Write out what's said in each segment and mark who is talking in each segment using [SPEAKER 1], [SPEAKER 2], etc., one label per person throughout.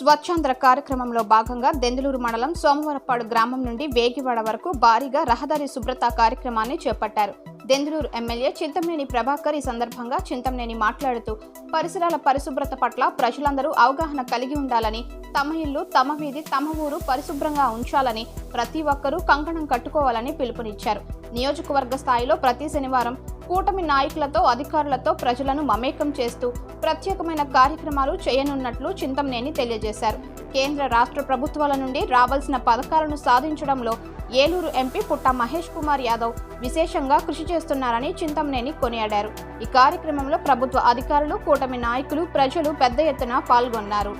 [SPEAKER 1] స్వచ్ఛాంధ్ర కార్యక్రమంలో భాగంగా దెందులూరు మండలం సోమవరపాడు గ్రామం నుండి వేగివాడ వరకు భారీగా రహదారి శుభ్రత కార్యక్రమాన్ని చేపట్టారు. దెందులూరు ఎమ్మెల్యే చింతమనేని ప్రభాకర్ ఈ సందర్భంగా చింతమనేని మాట్లాడుతూ పరిసరాల పరిశుభ్రత పట్ల ప్రజలందరూ అవగాహన కలిగి ఉండాలని తమ ఇల్లు తమ వీధి తమ ఊరు పరిశుభ్రంగా ఉంచాలని ప్రతి ఒక్కరూ కంకణం కట్టుకోవాలని పిలుపునిచ్చారు. నియోజకవర్గ స్థాయిలో ప్రతి శనివారం కూటమి నాయకులతో అధికారులతో ప్రజలను మమేకం చేస్తూ ప్రత్యేకమైన కార్యక్రమాలు చేయనున్నట్లు చింతమనేని తెలియజేశారు. కేంద్ర రాష్ట్ర ప్రభుత్వాల నుండి రావాల్సిన పథకాలను సాధించడంలో ఏలూరు ఎంపీ పుట్ట మహేష్ కుమార్ యాదవ్ విశేషంగా కృషి చేస్తున్నారని చింతమనేని కొనియాడారు. ఈ కార్యక్రమంలో ప్రభుత్వ అధికారులు కూటమి నాయకులు ప్రజలు పెద్ద ఎత్తున పాల్గొన్నారు.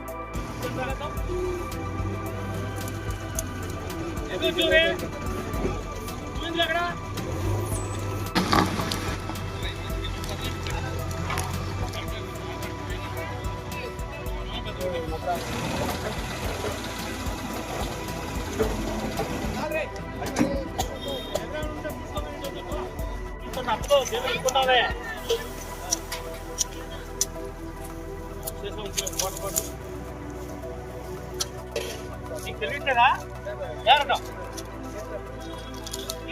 [SPEAKER 2] నీకు తెలియట్లేదా ఎవరన్నా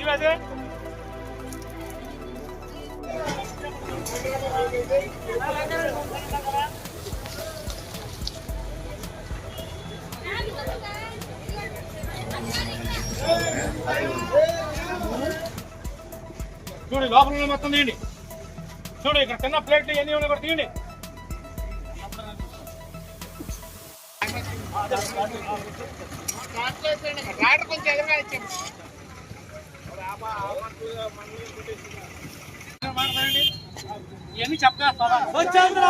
[SPEAKER 2] ఇవదే చూడండి లోపల మొత్తం తీయండి. చూడు ఇక్కడ చిన్న ప్లేట్లు ఎన్ని ఉన్నాయి కూడా తీయండి. ఇవన్నీ చెప్తా స్వచ్ఛాంధ్ర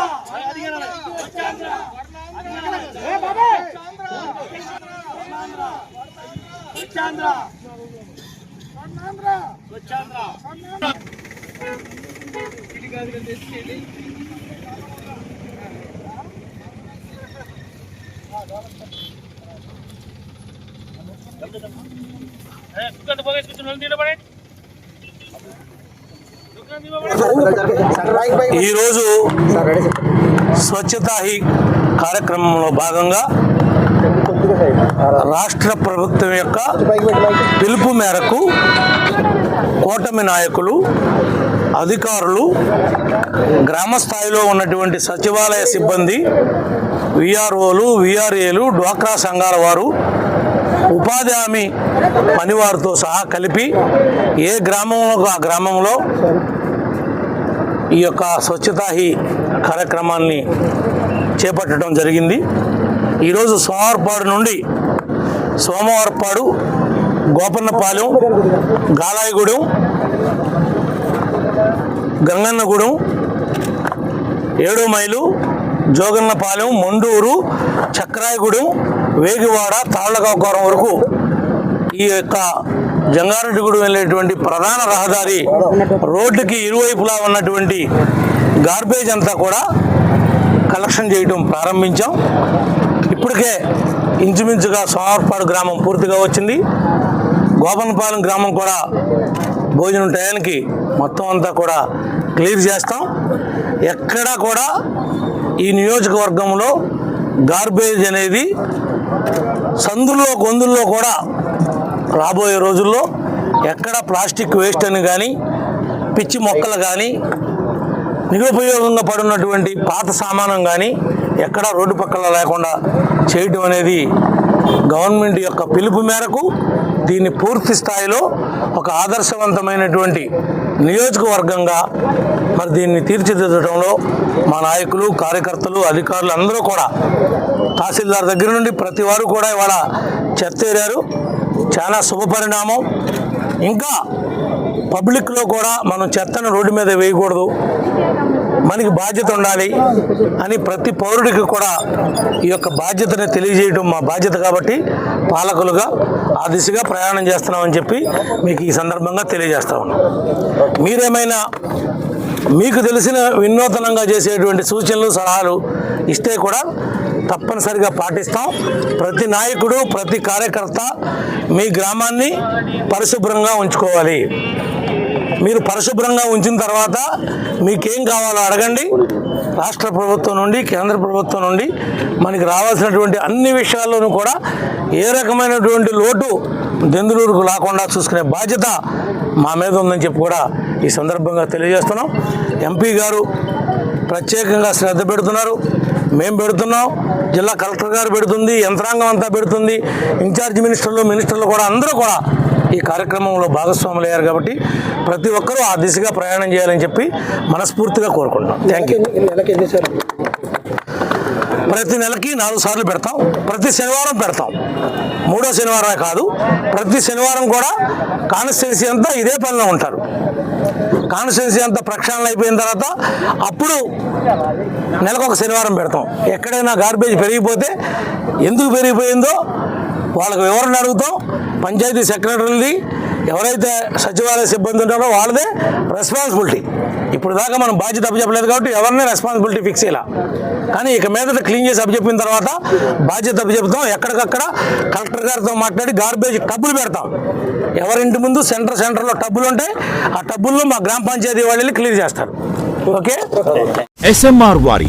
[SPEAKER 3] ఈరోజు స్వచ్ఛతా హీ కార్యక్రమంలో భాగంగా రాష్ట్ర ప్రభుత్వం యొక్క పిలుపు మేరకు కూటమి నాయకులు అధికారులు గ్రామ స్థాయిలో ఉన్నటువంటి సచివాలయ సిబ్బంది విఆర్ఓలు విఆర్ఏలు డ్వాక్రా సంఘాల వారు ఉపాధి హామీ పనివారితో సహా కలిపి ఏ గ్రామంలో ఆ గ్రామంలో ఈ యొక్క స్వచ్ఛతాహి కార్యక్రమాన్ని చేపట్టడం జరిగింది. ఈరోజు సోమవారపాడు నుండి సోమవారపాడు గోపన్నపాలెం గాలాయగూడెం గంగన్నగూడెం ఏడో మైలు జోగన్నపాలెం మొండూరు చక్రాయగూడెం వేగివాడ తాళ్ళగౌకారం వరకు ఈ యొక్క జంగారెడ్డిగూడెం వెళ్ళేటువంటి ప్రధాన రహదారి రోడ్డుకి ఇరువైపులా ఉన్నటువంటి గార్బేజ్ అంతా కూడా కలెక్షన్ చేయడం ప్రారంభించాం. ఇప్పటికే ఇంచుమించుగా సోమర్పాడు గ్రామం పూర్తిగా వచ్చింది. గోపనపాలెం గ్రామం కూడా భోజనం టయానికి మొత్తం అంతా కూడా క్లియర్ చేస్తాం. ఎక్కడా కూడా ఈ నియోజకవర్గంలో గార్బేజ్ అనేది సందుల్లో గొంతుల్లో కూడా రాబోయే రోజుల్లో ఎక్కడ ప్లాస్టిక్ వేస్ట్ అని కానీ పిచ్చి మొక్కలు కానీ నిరుపయోగంగా పడున్నటువంటి పాత సామానం కానీ ఎక్కడా రోడ్డు పక్కల లేకుండా చేయటం అనేది గవర్నమెంట్ యొక్క పిలుపు మేరకు దీన్ని పూర్తి స్థాయిలో ఒక ఆదర్శవంతమైనటువంటి నియోజకవర్గంగా మరి దీన్ని తీర్చిదిద్దడంలో మా నాయకులు కార్యకర్తలు అధికారులు అందరూ కూడా తహసీల్దార్ దగ్గర నుండి ప్రతి వారు కూడా ఇవాళ చెత్తేరారు చాలా శుభ పరిణామం. ఇంకా పబ్లిక్లో కూడా మనం చెత్తను రోడ్డు మీద వేయకూడదు. మనకి బాధ్యత ఉండాలి అని ప్రతి పౌరుడికి కూడా ఈ యొక్క బాధ్యతని తెలియజేయడం మా బాధ్యత కాబట్టి పాలకులుగా ఆ దిశగా ప్రయాణం చేస్తున్నామని చెప్పి మీకు ఈ సందర్భంగా తెలియజేస్తా ఉన్నాం. మీరేమైనా మీకు తెలిసిన వినూతనంగా చేసేటువంటి సూచనలు సలహాలు ఇస్తే కూడా తప్పనిసరిగా పాటిస్తాం. ప్రతి నాయకుడు ప్రతి కార్యకర్త మీ గ్రామాన్ని పరిశుభ్రంగా ఉంచుకోవాలి. మీరు పరిశుభ్రంగా ఉంచిన తర్వాత మీకేం కావాలో అడగండి. రాష్ట్ర ప్రభుత్వం నుండి కేంద్ర ప్రభుత్వం నుండి మనకి రావాల్సినటువంటి అన్ని విషయాల్లోనూ కూడా ఏ రకమైనటువంటి లోటు దెందులూరుకు రాకుండా చూసుకునే బాధ్యత మా మీద ఉందని చెప్పి కూడా ఈ సందర్భంగా తెలియజేస్తున్నాం. ఎంపీ గారు ప్రత్యేకంగా శ్రద్ధ పెడుతున్నారు. మేము పెడుతున్నాం. జిల్లా కలెక్టర్ గారు పెడుతుంది. యంత్రాంగం అంతా పెడుతుంది. ఇన్ఛార్జ్ మినిస్టర్లు మినిస్టర్లు కూడా అందరూ కూడా ఈ కార్యక్రమంలో భాగస్వాములు అయ్యారు కాబట్టి ప్రతి ఒక్కరూ ఆ దిశగా ప్రయాణం చేయాలని చెప్పి మనస్ఫూర్తిగా కోరుకుంటున్నాం. థ్యాంక్ యూ ప్రతి నెలకి నాలుగు సార్లు పెడతాం. ప్రతి శనివారం పెడతాం. మూడో శనివారమే కాదు ప్రతి శనివారం కూడా కాన్స్టిట్యున్సీ అంతా ఇదే పనిలో ఉంటారు. కాన్స్టిట్యున్సీ అంతా ప్రక్షాళన అయిపోయిన తర్వాత అప్పుడు నెలకు ఒక శనివారం పెడతాం. ఎక్కడైనా గార్బేజ్ పెరిగిపోతే ఎందుకు పెరిగిపోయిందో వాళ్ళకి వివరణ అడుగుతాం. పంచాయతీ సెక్రటరీది ఎవరైతే సచివాలయ సిబ్బంది ఉంటారో వాళ్ళదే రెస్పాన్సిబిలిటీ ఇప్పుడు దాకా మనం బాధ్యత అప్పచెప్పలేదు కాబట్టి ఎవరిని రెస్పాన్సిబిలిటీ ఫిక్స్ చేయాల. కానీ ఇక మీదట క్లీన్ చేసి అప్పచెప్పిన తర్వాత బాధ్యత అప్పచెప్తాం. ఎక్కడికక్కడ కలెక్టర్ గారితో మాట్లాడి గార్బేజ్ టబ్బులు పెడతాం. ఎవరింటి ముందు సెంటర్ సెంటర్లో టబ్బులు ఉంటాయి ఆ టబ్బుల్లో మా గ్రామ పంచాయతీ వాళ్ళు క్లియర్ క్లీన్ చేస్తారు. ఓకే?
[SPEAKER 4] ఎస్ఎంఆర్ వారి